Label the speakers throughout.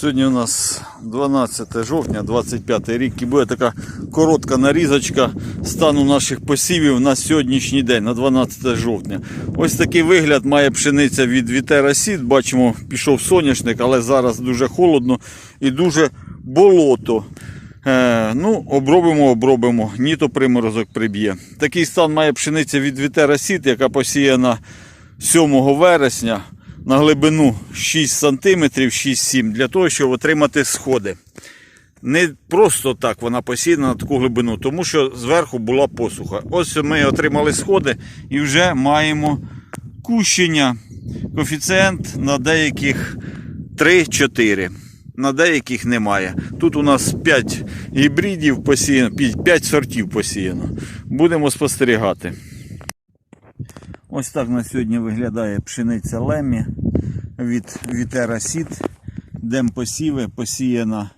Speaker 1: Сьогодні у нас 12 жовтня, 25 рік, і буде така коротка нарізочка стану наших посівів на сьогоднішній день, на 12 жовтня. Ось такий вигляд має пшениця від Вітера Сід. Бачимо, пішов соняшник, але зараз дуже холодно і дуже болото. Е, ну, обробимо, обробимо, ні то приморозок приб'є. Такий стан має пшениця від Вітера Сід, яка посіяна 7 вересня на глибину 6 см, 6-7 для того, щоб отримати сходи. Не просто так вона посіяна на таку глибину, тому що зверху була посуха. Ось ми отримали сходи і вже маємо кущення. Коефіцієнт на деяких 3-4. На деяких немає. Тут у нас 5 гібридів посіяно, 5 сортів посіяно. Будемо спостерігати. Ось так на сьогодні виглядає пшениця Лемі від Вітера. Дем посіви посіяна.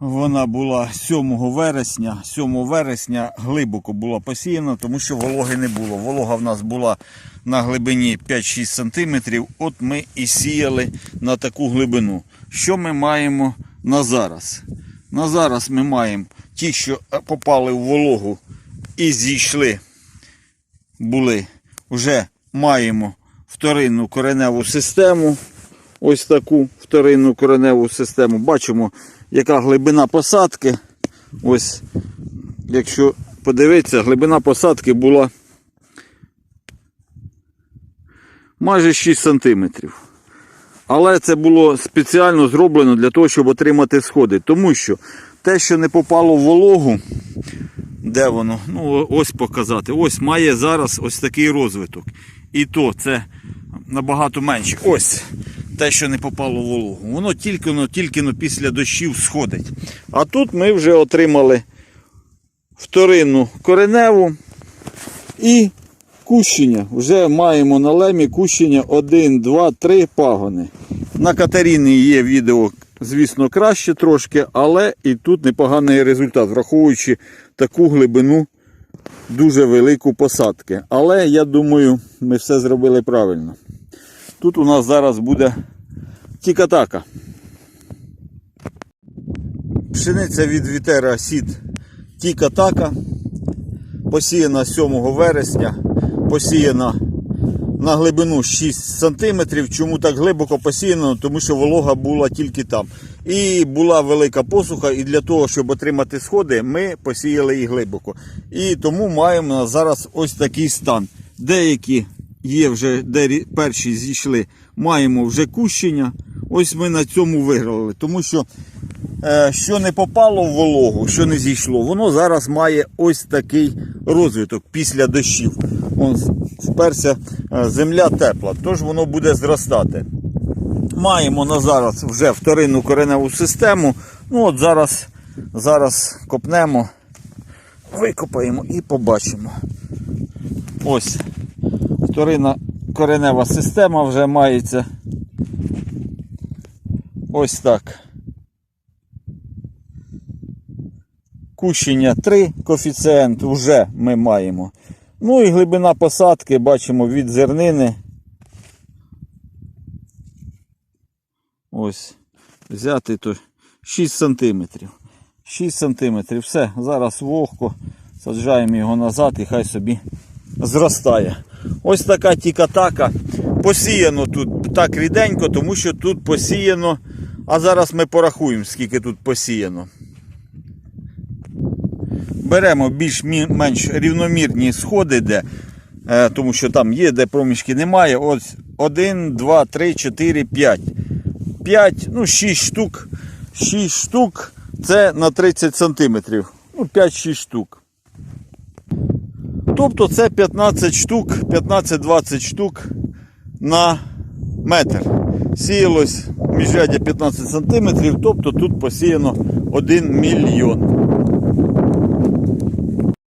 Speaker 1: Вона була 7 вересня. 7 вересня глибоко була посіяна, тому що вологи не було. Волога в нас була на глибині 5-6 см. От ми і сіяли на таку глибину. Що ми маємо на зараз? На зараз ми маємо ті, що попали в вологу і зійшли були, вже маємо вторинну кореневу систему. Ось таку вторинну кореневу систему. Бачимо, яка глибина посадки. Ось, якщо подивитися, глибина посадки була майже 6 см. Але це було спеціально зроблено для того, щоб отримати сходи. Тому що те, що не попало в вологу, де воно? Ну, ось показати. Ось має зараз ось такий розвиток. І то це набагато менше. Ось те, що не попало в вологу. Воно тільки но, тільки після дощів сходить. А тут ми вже отримали вторинну кореневу і кущення. Вже маємо на лемі кущення 1, 2, 3 пагони. На Катерині є відео, звісно, краще трошки, але і тут непоганий результат, враховуючи таку глибину дуже велику посадки. Але я думаю, ми все зробили правильно. Тут у нас зараз буде тікатака. Пшениця від Вітера Сід Тікатака. Посіяна 7 вересня. Посіяна на глибину 6 см. Чому так глибоко посіяно? Тому що волога була тільки там. І була велика посуха, і для того, щоб отримати сходи, ми посіяли її глибоко. І тому маємо зараз ось такий стан. Деякі є вже, де перші зійшли, маємо вже кущення. Ось ми на цьому виграли. Тому що е, що не попало в вологу, що не зійшло, воно зараз має ось такий розвиток після дощів. Вон вперся е, земля тепла, тож воно буде зростати. Маємо на зараз вже вторинну кореневу систему. Ну от зараз, зараз копнемо, викопаємо і побачимо. Ось вторинна коренева система вже мається. Ось так. Кущення 3, коефіцієнт вже ми маємо. Ну і глибина посадки бачимо від зернини. Ось. Взяти то 6 сантиметрів. 6 сантиметрів. Все, зараз вогко. Саджаємо його назад і хай собі зростає. Ось така тікатака. Посіяно тут так ріденько, тому що тут посіяно. А зараз ми порахуємо, скільки тут посіяно. Беремо більш-менш рівномірні сходи, де, е, тому що там є, де проміжки немає. Ось 1, 2, 3, 4, 5. 5, ну 6 штук. 6 штук це на 30 сантиметрів. Ну, 5-6 штук. Тобто це 15 штук, 15-20 штук на метр. Сіялось міжрядя 15 сантиметрів, тобто тут посіяно 1 мільйон.